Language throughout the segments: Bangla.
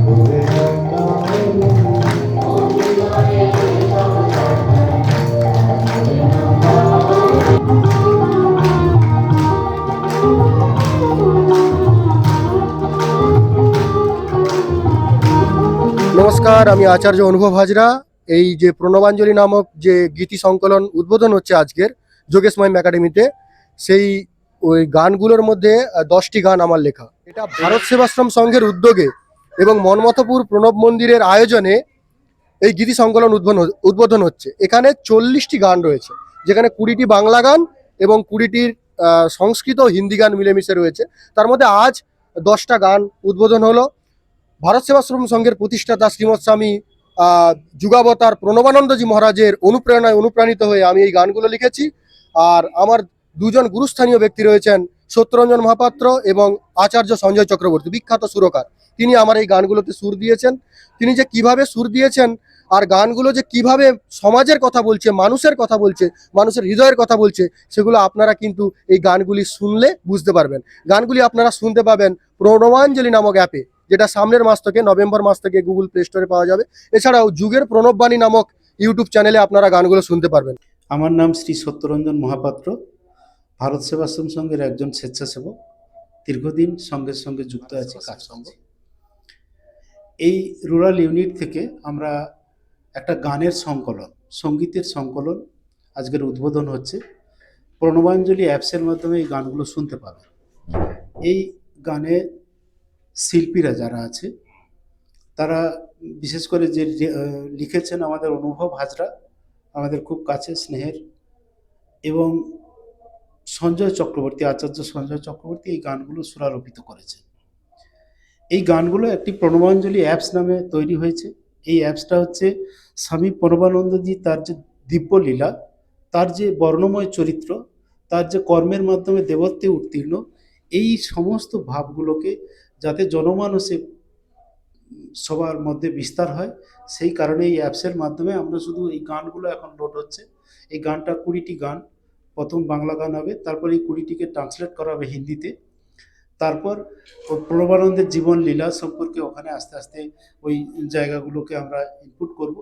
নমস্কার, আমি আচার্য অনুভব হাজরা। এই যে প্রণবাঞ্জলি নামক যে গীতি সংকলন উদ্বোধন হচ্ছে আজকের যোগেশ যোগেশময়ম একাডেমিতে, সেই ওই গানগুলোর মধ্যে দশটি গান আমার লেখা। এটা ভারত সেবাশ্রম সংঘের উদ্যোগে এবং মনমথপুর প্রণব মন্দিরের আয়োজনে এই গীতি সংকলন উদ্বোধন উদ্বোধন হচ্ছে। এখানে চল্লিশটি গান রয়েছে, যেখানে কুড়িটি বাংলা গান এবং কুড়িটির সংস্কৃত ও হিন্দি গান মিলেমিশে রয়েছে। তার মধ্যে আজ দশটা গান উদ্বোধন হলো। ভারত সেবাশ্রম সংঘের প্রতিষ্ঠাতা শ্রীমৎ স্বামী যুগাবতার প্রণবানন্দজি মহারাজের অনুপ্রেরণায় অনুপ্রাণিত হয়ে আমি এই গানগুলো লিখেছি। আর আমার দুজন গুরুস্থানীয় ব্যক্তি রয়েছেন সত্যরঞ্জন মহাপাত্র এবং আচার্য সঞ্জয় চক্রবর্তী, বিখ্যাত সুরকার। তিনি আমার এই গানগুলোতে সুর দিয়েছেন। তিনি যে কীভাবে সুর দিয়েছেন আর গানগুলো যে কীভাবে সমাজের কথা বলছে, মানুষের কথা বলছে, মানুষের হৃদয়ের কথা বলছে, সেগুলো আপনারা কিন্তু এই গানগুলি শুনলে বুঝতে পারবেন। গানগুলি আপনারা শুনতে পাবেন প্রণবাঞ্জলি নামক অ্যাপে যেটা সামনের মাস থেকে, নভেম্বর মাস থেকে গুগল প্লে স্টোরে পাওয়া যাবে। এছাড়াও যুগের প্রণববাণী নামক ইউটিউব চ্যানেলে আপনারা গানগুলো শুনতে পারবেন। আমার নাম শ্রী সত্যরঞ্জন মহাপাত্র। ভারত সেবাশ্রম সংঘের একজন স্বেচ্ছাসেবক দীর্ঘদিন সঙ্গের সঙ্গে যুক্ত আছি কাজ এই রুরাল ইউনিট থেকে আমরা একটা গানের সংকলন সঙ্গীতের সংকলন আজকের উদ্বোধন হচ্ছে। প্রণবাঞ্জলি অ্যাপসের মাধ্যমে এই গানগুলো শুনতে পাবে এই গানে শিল্পীরা যারা আছে তারা বিশেষ করে যে লিখেছেন আমাদের অনুভব হাজরা আমাদের খুব কাছে স্নেহের এবং সঞ্জয় চক্রবর্তী, আচার্য সঞ্জয় চক্রবর্তী এই গানগুলো সুরারোপিত করেছেন। এই গানগুলো একটি প্রণবাঞ্জলি অ্যাপস নামে তৈরি হয়েছে। এই অ্যাপসটা হচ্ছে স্বামী প্রণবানন্দজি তার যে দিব্যলীলা, তার যে বর্ণময় চরিত্র, তার যে কর্মের মাধ্যমে দেবত্বে উত্তীর্ণ, এই সমস্ত ভাবগুলোকে যাতে জনমানসে সবার মধ্যে বিস্তার হয়, সেই কারণে এই অ্যাপসের মাধ্যমে আমরা শুধু এই গানগুলো এখন লোড হচ্ছে। এই গানটা কুড়িটি গান প্রথম বাংলা গান হবে, তারপর এই কুড়িটিকে ট্রান্সলেট করা হবে হিন্দিতে তারপর প্রণবানন্দের জীবন লীলা সম্পর্কে ওখানে আস্তে আস্তে ওই জায়গাগুলোকে আমরা ইনপুট করব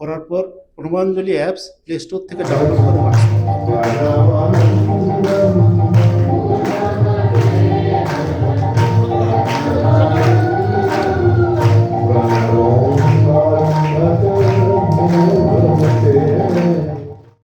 করার পর প্রণবাঞ্জলি অ্যাপস প্লে স্টোর থেকে ডাউনলোড করা বানাতে হবে।